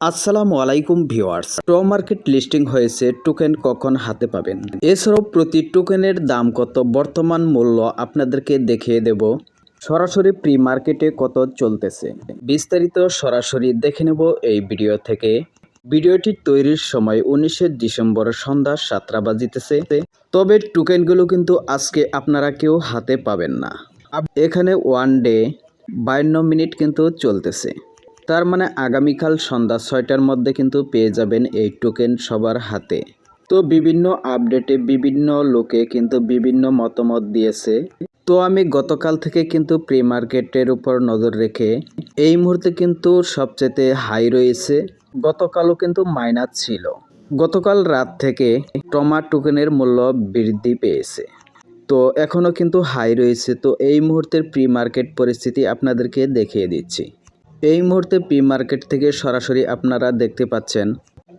আসসালামু আলাইকুম viewers. Stock market listing হয়েছে টোকেন কখন হাতে পাবেন? এছাড়াও প্রতি টোকেনের দাম কত? বর্তমান মূল্য আপনাদেরকে দেখিয়ে দেব। সরাসরি প্রি মার্কেটে কত চলতেছে? বিস্তারিত সরাসরি দেখে নেব এই ভিডিও থেকে। ভিডিওটি তৈরির সময় উনিশে ডিসেম্বর সন্ধ্যা সাতটা বাজিতেছে। তবে টোকেনগুলো কিন্তু আজকে আপনারা কেউ হাতে পাবেন না। এখানে ওয়ান ডে বায়ান্ন মিনিট কিন্তু চলতেছে। তার মানে আগামীকাল সন্ধ্যা ছয়টার মধ্যে কিন্তু পেয়ে যাবেন এই টোকেন সবার হাতে। তো বিভিন্ন আপডেটে বিভিন্ন লোকে কিন্তু বিভিন্ন মতামত দিয়েছে। তো আমি গতকাল থেকে কিন্তু প্রি মার্কেটের উপর নজর রেখে এই মুহূর্তে কিন্তু সবচেয়ে হাই রয়েছে। গতকালও কিন্তু মাইনাস ছিল। গতকাল রাত থেকে টমা টোকেনের মূল্য বৃদ্ধি পেয়েছে। তো এখনও কিন্তু হাই রয়েছে। তো এই মুহূর্তের প্রি মার্কেট পরিস্থিতি আপনাদেরকে দেখিয়ে দিচ্ছি। এই মুহূর্তে পি মার্কেট থেকে সরাসরি আপনারা দেখতে পাচ্ছেন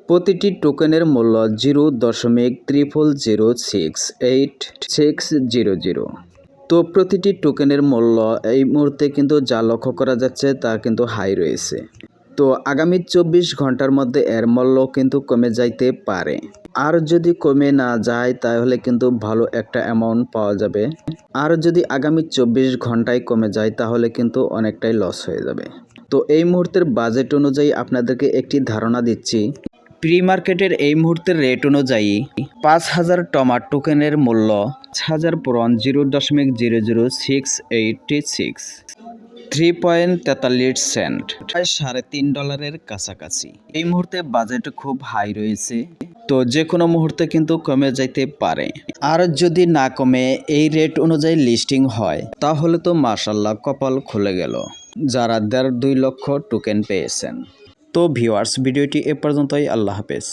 প্রতিটি টোকেনের মূল্য জিরো দশমিক triple zero six eight six zero zero. তো প্রতিটি টোকেনের মূল্য এই মুহূর্তে কিন্তু যা লক্ষ্য করা যাচ্ছে তা কিন্তু হাই রয়েছে। তো আগামী চব্বিশ ঘণ্টার মধ্যে এর মূল্য কিন্তু কমে যাইতে পারে। আর যদি কমে না যায় তাহলে কিন্তু ভালো একটা অ্যামাউন্ট পাওয়া যাবে। আর যদি আগামী চব্বিশ ঘন্টায় কমে যায় তাহলে কিন্তু অনেকটাই লস হয়ে যাবে। তো এই মুহূর্তের বাজেট অনুযায়ী আপনাদেরকে একটি ধারণা দিচ্ছি। প্রি মার্কেটের এই মুহূর্তের রেট অনুযায়ী পাঁচ হাজার টমার টোকেনের মূল্য হাজার পূরণ জিরো দশমিক zero zero six eighty six three point তেতাল্লিশ সেন্ট প্রায় সাড়ে তিন ডলারের কাছাকাছি। এই মুহূর্তে বাজেট খুব হাই রয়েছে। তো যে কোনো মুহূর্তে কিন্তু কমে যাইতে পারে। আর যদি না কমে, এই রেট অনুযায়ী লিস্টিং হয়, তাহলে তো মাশাল্লাহ কপাল খুলে গেল। যারা দেড় দুই লক্ষ টোকেন পেয়েছেন। তো ভিওয়ার্স ভিডিওটি এ পর্যন্তই আল্লাহ হাফেজ।